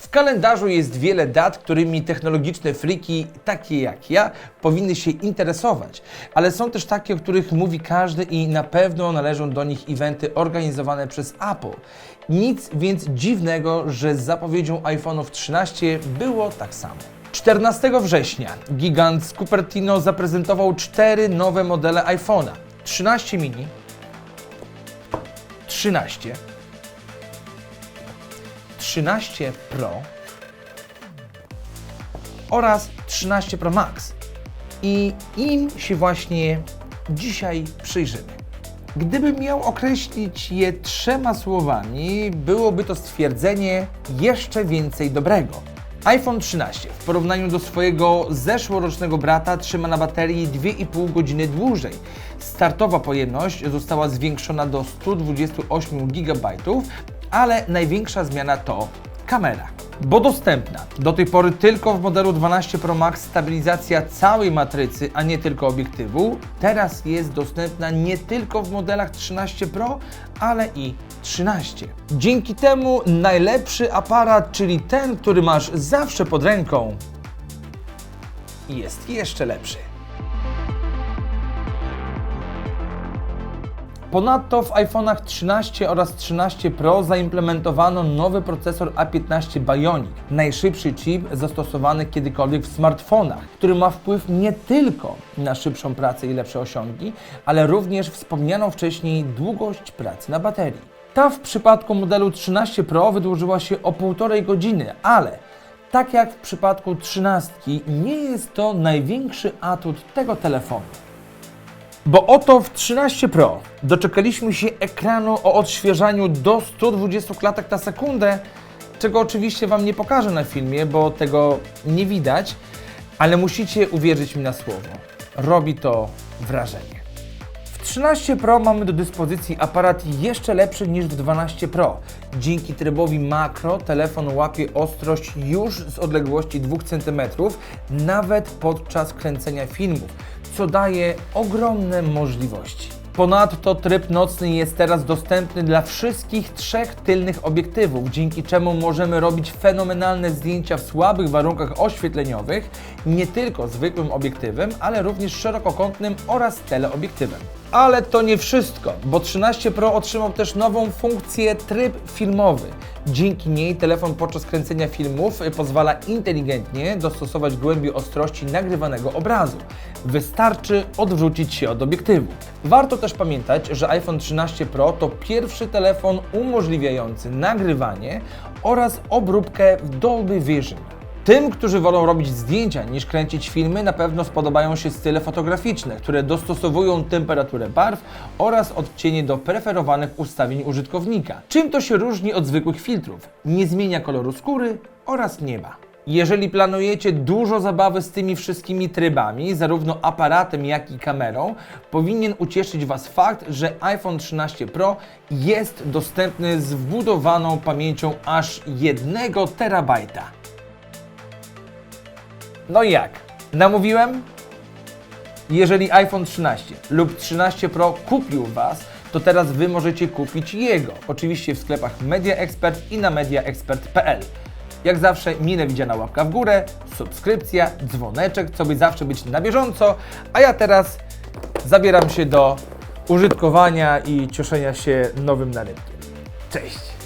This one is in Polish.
W kalendarzu jest wiele dat, którymi technologiczne friki, takie jak ja, powinny się interesować, ale są też takie, o których mówi każdy i na pewno należą do nich eventy organizowane przez Apple. Nic więc dziwnego, że z zapowiedzią iPhone'ów 13 było tak samo. 14 września gigant z Cupertino zaprezentował cztery nowe modele iPhone'a. 13 mini, 13, 13 Pro oraz 13 Pro Max. I im się właśnie dzisiaj przyjrzymy. Gdybym miał określić je trzema słowami, byłoby to stwierdzenie jeszcze więcej dobrego. iPhone 13 w porównaniu do swojego zeszłorocznego brata trzyma na baterii 2,5 godziny dłużej. Startowa pojemność została zwiększona do 128 GB, ale największa zmiana to kamera. Bo dostępna do tej pory tylko w modelu 12 Pro Max stabilizacja całej matrycy, a nie tylko obiektywu, teraz jest dostępna nie tylko w modelach 13 Pro, ale i 13. Dzięki temu najlepszy aparat, czyli ten, który masz zawsze pod ręką, jest jeszcze lepszy. Ponadto w iPhone'ach 13 oraz 13 Pro zaimplementowano nowy procesor A15 Bionic, najszybszy chip zastosowany kiedykolwiek w smartfonach, który ma wpływ nie tylko na szybszą pracę i lepsze osiągi, ale również wspomnianą wcześniej długość pracy na baterii. Ta w przypadku modelu 13 Pro wydłużyła się o półtorej godziny, ale tak jak w przypadku 13 nie jest to największy atut tego telefonu. Bo oto w 13 Pro doczekaliśmy się ekranu o odświeżaniu do 120 klatek na sekundę, czego oczywiście Wam nie pokażę na filmie, bo tego nie widać, ale musicie uwierzyć mi na słowo. Robi to wrażenie. W 13 Pro mamy do dyspozycji aparat jeszcze lepszy niż w 12 Pro. Dzięki trybowi makro telefon łapie ostrość już z odległości 2 cm, nawet podczas kręcenia filmów, co daje ogromne możliwości. Ponadto tryb nocny jest teraz dostępny dla wszystkich trzech tylnych obiektywów, dzięki czemu możemy robić fenomenalne zdjęcia w słabych warunkach oświetleniowych, nie tylko zwykłym obiektywem, ale również szerokokątnym oraz teleobiektywem. Ale to nie wszystko, bo 13 Pro otrzymał też nową funkcję tryb filmowy. Dzięki niej telefon podczas kręcenia filmów pozwala inteligentnie dostosować głębię ostrości nagrywanego obrazu. Wystarczy odwrócić się od obiektywu. Warto też pamiętać, że iPhone 13 Pro to pierwszy telefon umożliwiający nagrywanie oraz obróbkę w Dolby Vision. Tym, którzy wolą robić zdjęcia niż kręcić filmy, na pewno spodobają się style fotograficzne, które dostosowują temperaturę barw oraz odcienie do preferowanych ustawień użytkownika. Czym to się różni od zwykłych filtrów? Nie zmienia koloru skóry oraz nieba. Jeżeli planujecie dużo zabawy z tymi wszystkimi trybami, zarówno aparatem, jak i kamerą, powinien ucieszyć Was fakt, że iPhone 13 Pro jest dostępny z wbudowaną pamięcią aż 1 terabajta. No i jak? Namówiłem? Jeżeli iPhone 13 lub 13 Pro kupił Was, to teraz Wy możecie kupić jego. Oczywiście w sklepach Media Expert i na mediaexpert.pl. Jak zawsze mile widziana łapka w górę, subskrypcja, dzwoneczek, co by zawsze być na bieżąco. A ja teraz zabieram się do użytkowania i cieszenia się nowym narybkiem. Cześć!